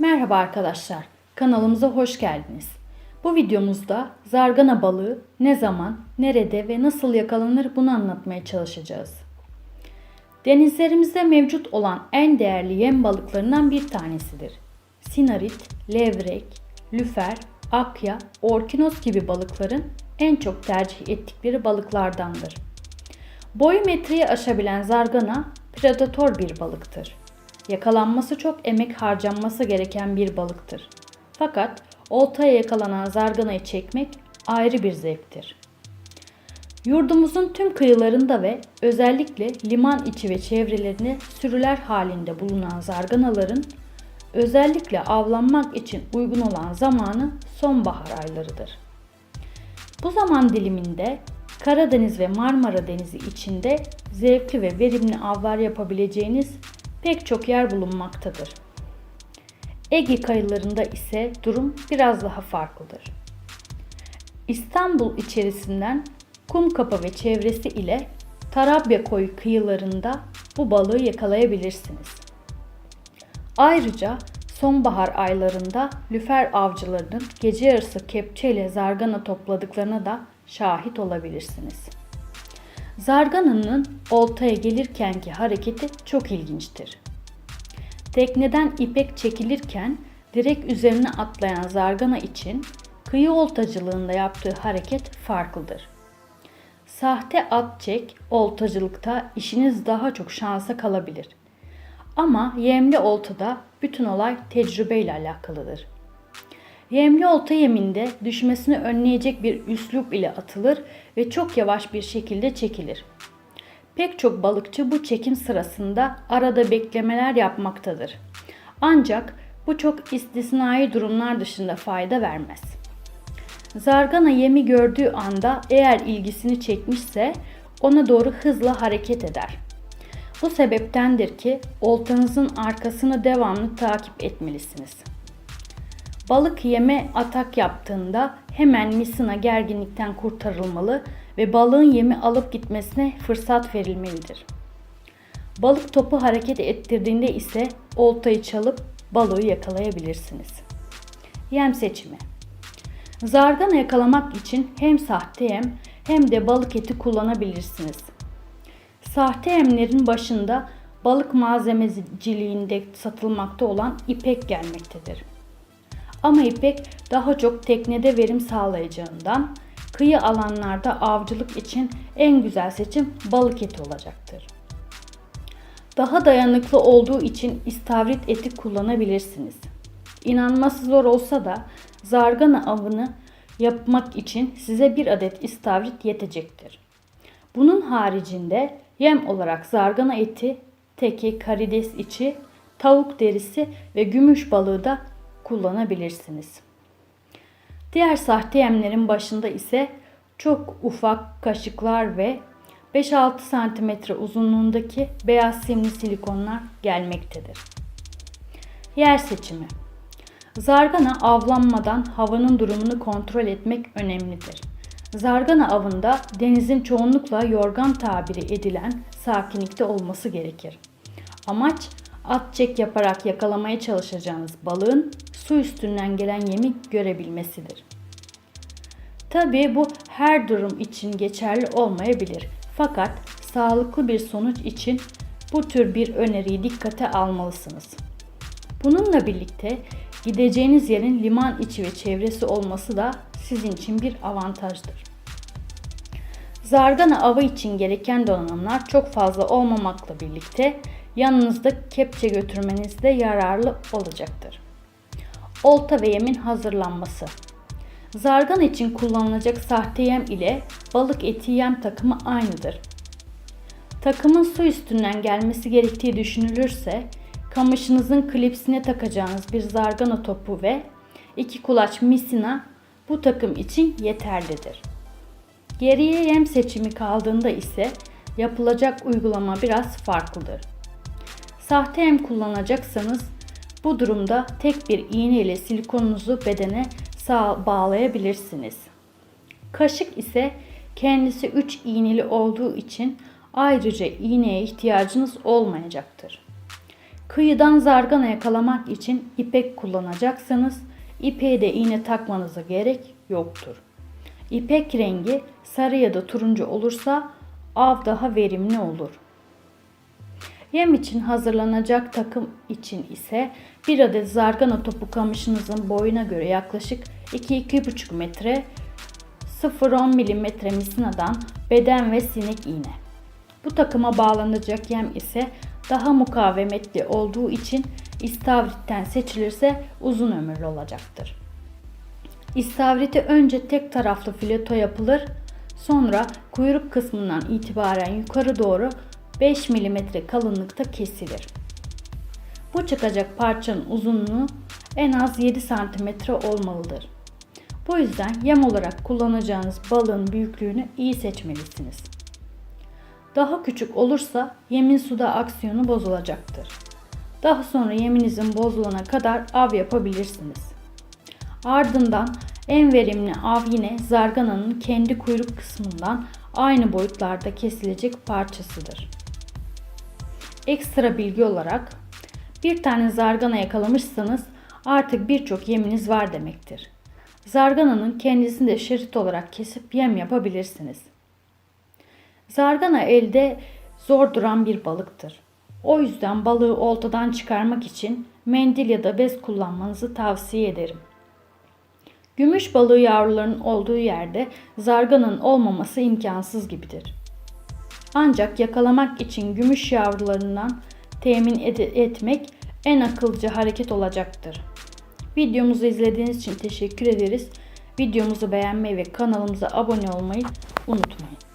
Merhaba arkadaşlar, kanalımıza hoş geldiniz. Bu videomuzda zargana balığı ne zaman, nerede ve nasıl yakalanır bunu anlatmaya çalışacağız. Denizlerimizde mevcut olan en değerli yem balıklarından bir tanesidir. Sinarit, levrek, lüfer, akya, orkinos gibi balıkların en çok tercih ettikleri balıklardandır. Boyu metreyi aşabilen zargana predatör bir balıktır. Yakalanması çok emek harcanması gereken bir balıktır. Fakat oltaya yakalanan zarganayı çekmek ayrı bir zevktir. Yurdumuzun tüm kıyılarında ve özellikle liman içi ve çevrelerine sürüler halinde bulunan zarganaların özellikle avlanmak için uygun olan zamanı sonbahar aylarıdır. Bu zaman diliminde Karadeniz ve Marmara Denizi içinde zevkli ve verimli avlar yapabileceğiniz pek çok yer bulunmaktadır. Ege kayılarında ise durum biraz daha farklıdır. İstanbul içerisinden Kumkapı ve çevresi ile Tarabya koyu kıyılarında bu balığı yakalayabilirsiniz. Ayrıca sonbahar aylarında lüfer avcılarının gece yarısı kepçeyle zargana topladıklarına da şahit olabilirsiniz. Zargananın oltaya gelirkenki hareketi çok ilginçtir. Tekneden ipek çekilirken direkt üzerine atlayan zargana için kıyı oltacılığında yaptığı hareket farklıdır. Sahte at çek oltacılıkta işiniz daha çok şansa kalabilir. Ama yemli oltada bütün olay tecrübeyle alakalıdır. Yemli olta yeminde düşmesini önleyecek bir üslup ile atılır ve çok yavaş bir şekilde çekilir. Pek çok balıkçı bu çekim sırasında arada beklemeler yapmaktadır. Ancak bu çok istisnai durumlar dışında fayda vermez. Zargana yemi gördüğü anda eğer ilgisini çekmişse ona doğru hızla hareket eder. Bu sebeptendir ki oltanızın arkasını devamlı takip etmelisiniz. Balık yeme atak yaptığında hemen misina gerginlikten kurtarılmalı ve balığın yemi alıp gitmesine fırsat verilmelidir. Balık topu hareket ettirdiğinde ise oltayı çalıp balığı yakalayabilirsiniz. Yem seçimi Zargana yakalamak için hem sahte yem hem de balık eti kullanabilirsiniz. Sahte yemlerin başında balık malzemeciliğinde satılmakta olan ipek gelmektedir. Ama ipek daha çok teknede verim sağlayacağından kıyı alanlarda avcılık için en güzel seçim balık eti olacaktır. Daha dayanıklı olduğu için istavrit eti kullanabilirsiniz. İnanması zor olsa da zargana avını yapmak için size bir adet istavrit yetecektir. Bunun haricinde yem olarak zargana eti, teke, karides içi, tavuk derisi ve gümüş balığı da kullanabilirsiniz. Diğer sahte yemlerin başında ise çok ufak kaşıklar ve 5-6 cm uzunluğundaki beyaz simli silikonlar gelmektedir. Yer seçimi Zargana avlanmadan havanın durumunu kontrol etmek önemlidir. Zargana avında denizin çoğunlukla yorgan tabiri edilen sakinlikte olması gerekir. Amaç at çek yaparak yakalamaya çalışacağınız balığın su üstünden gelen yemi görebilmesidir. Tabii bu her durum için geçerli olmayabilir. Fakat sağlıklı bir sonuç için bu tür bir öneriyi dikkate almalısınız. Bununla birlikte gideceğiniz yerin liman içi ve çevresi olması da sizin için bir avantajdır. Zargana avı için gereken donanımlar çok fazla olmamakla birlikte yanınızda kepçe götürmenizde yararlı olacaktır. Olta ve yemin hazırlanması. Zargan için kullanılacak sahte yem ile balık eti yem takımı aynıdır. Takımın su üstünden gelmesi gerektiği düşünülürse kamışınızın klipsine takacağınız bir zargana topu ve iki kulaç misina bu takım için yeterlidir. Geriye yem seçimi kaldığında ise yapılacak uygulama biraz farklıdır. Sahte yem kullanacaksanız bu durumda tek bir iğne ile silikonunuzu bedene sağ bağlayabilirsiniz. Kaşık ise kendisi 3 iğneli olduğu için ayrıca iğneye ihtiyacınız olmayacaktır. Kıyıdan zargana yakalamak için ipek kullanacaksınız. İpeğe de iğne takmanıza gerek yoktur. İpek rengi sarı ya da turuncu olursa av daha verimli olur. Yem için hazırlanacak takım için ise bir adet zargana topu kamışınızın boyuna göre yaklaşık 2-2,5 metre 0-10 mm misinadan beden ve sinek iğne. Bu takıma bağlanacak yem ise daha mukavemetli olduğu için istavritten seçilirse uzun ömürlü olacaktır. İstavriti önce tek taraflı fileto yapılır, sonra kuyruk kısmından itibaren yukarı doğru 5 mm kalınlıkta kesilir. Bu çıkacak parçanın uzunluğu en az 7 cm olmalıdır. Bu yüzden yem olarak kullanacağınız balığın büyüklüğünü iyi seçmelisiniz. Daha küçük olursa yemin suda aksiyonu bozulacaktır. Daha sonra yeminizin bozulana kadar av yapabilirsiniz. Ardından en verimli av yine zargananın kendi kuyruk kısmından aynı boyutlarda kesilecek parçasıdır. Ekstra bilgi olarak bir tane zargana yakalamışsanız artık birçok yeminiz var demektir. Zargananın kendisini de şerit olarak kesip yem yapabilirsiniz. Zargana elde zor duran bir balıktır. O yüzden balığı oltadan çıkarmak için mendil ya da bez kullanmanızı tavsiye ederim. Gümüş balığı yavrularının olduğu yerde zarganın olmaması imkansız gibidir. Ancak yakalamak için gümüş yavrularından temin ed- etmek en akılcı hareket olacaktır. Videomuzu izlediğiniz için teşekkür ederiz. Videomuzu beğenmeyi ve kanalımıza abone olmayı unutmayın.